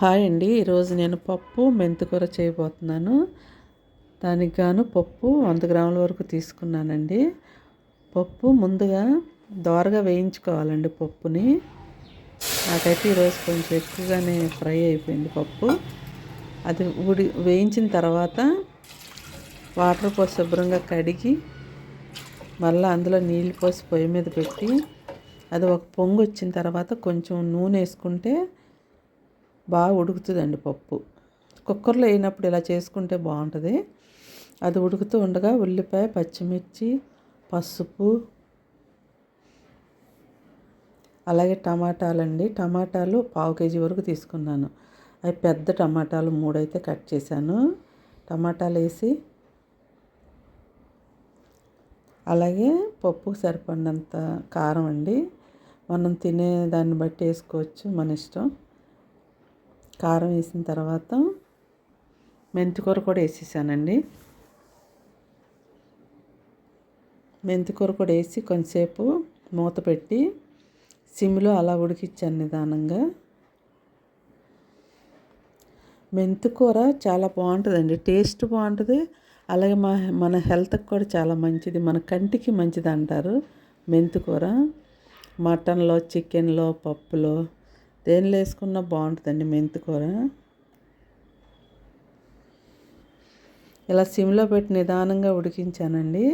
Hi అండి. ఈరోజు నేను పప్పు మెంతికూర చేయబోతున్నాను. దానికి గాను పప్పు వంద గ్రాముల వరకు తీసుకున్నానండి. పప్పు ముందుగా దోరగా వేయించుకోవాలండి పప్పుని. నాకైతే ఈరోజు కొంచెం ఎక్కువగానే ఫ్రై అయిపోయింది పప్పు. అది ఉడి వేయించిన తర్వాత వాటర్ పోసి శుభ్రంగా కడిగి మళ్ళీ అందులో నీళ్ళు పోసి పొయ్యి మీద పెట్టి అది ఒక పొంగు వచ్చిన తర్వాత కొంచెం నూనె వేసుకుంటే బాగా ఉడుకుతుందండి పప్పు. కుక్కర్లో వేయినప్పుడు ఇలా చేసుకుంటే బాగుంటుంది. అది ఉడుకుతూ ఉండగా ఉల్లిపాయ పచ్చిమిర్చి పసుపు అలాగే టమాటాలండి. టమాటాలు పావు కేజీ వరకు తీసుకున్నాను. అవి పెద్ద టమాటాలు మూడైతే కట్ చేశాను. టమాటాలు వేసి అలాగే పప్పుకు సరిపడినంత కారం అండి. మనం తినే దాన్ని బట్టి వేసుకోవచ్చు మన ఇష్టం. కారం వేసిన తర్వాత మెంతికూర కూడా వేసేసానండి. మెంతికూర కూడా వేసి కొంతసేపు మూత పెట్టి సిమ్లో అలా ఉడికిచ్చాను నిదానంగా. మెంతికూర చాలా బాగుంటుందండి టేస్ట్ బాగుంటుంది అలాగే మా మన హెల్త్కి కూడా చాలా మంచిది మన కంటికి మంచిది అంటారు మెంతికూర. మటన్లో చికెన్లో పప్పులో దేనిలో వేసుకున్నా బాగుంటుందండి మెంతికూర ఇలా సిమ్లో పెట్టి నిదానంగా ఉడికించానండి.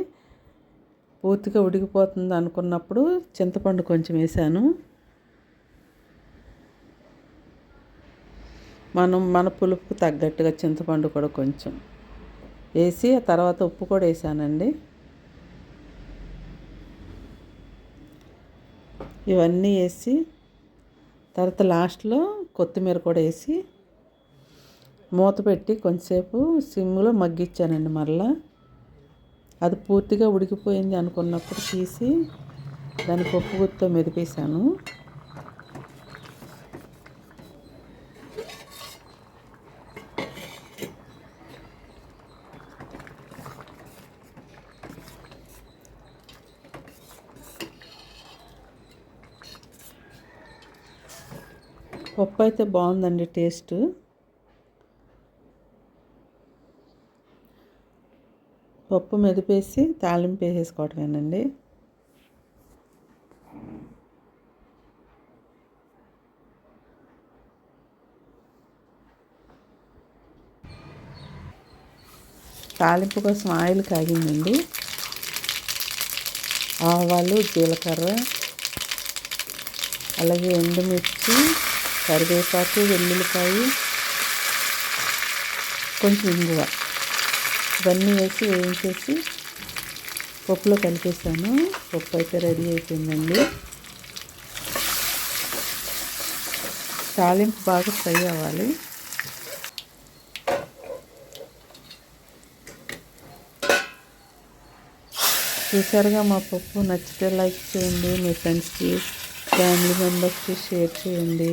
పూర్తిగా ఉడికిపోతుంది అనుకున్నప్పుడు చింతపండు కొంచెం వేసాను. మనం మన పులుపుకు తగ్గట్టుగా చింతపండు కూడా కొంచెం వేసి ఆ తర్వాత ఉప్పు కూడా వేసానండి. ఇవన్నీ వేసి తర్వాత లాస్ట్లో కొత్తిమీర కూడా వేసి మూత పెట్టి కొంతసేపు సిమ్లో మగ్గిచ్చానండి మరలా. అది పూర్తిగా ఉడికిపోయింది అనుకున్నప్పుడు తీసి దాన్ని పప్పు గుత్తో మెదిపేశాను. పప్పు అయితే బాగుందండి టేస్ట్. పప్పు మెదిపేసి తాలింపు వేసేసుకోవటమేనండి. తాలింపు కోసం ఆయిల్ కాగిందండి. ఆవాలు జీలకర్ర అలాగే ఎండుమిర్చి కరివేపాకు వెల్లుల్లిపాయ కొంచెం ఇంగువ. ఇవన్నీ వేసి వేయించేసి పప్పులో కలిపేసాను. పప్పు అయితే రెడీ అయిపోయిందండి. తాలింపు బాగా ఫ్రై అవ్వాలి. చూసారుగా మా పప్పు నచ్చితే లైక్ చేయండి. మీ ఫ్రెండ్స్కి ఫ్యామిలీ మెంబర్స్కి షేర్ చేయండి.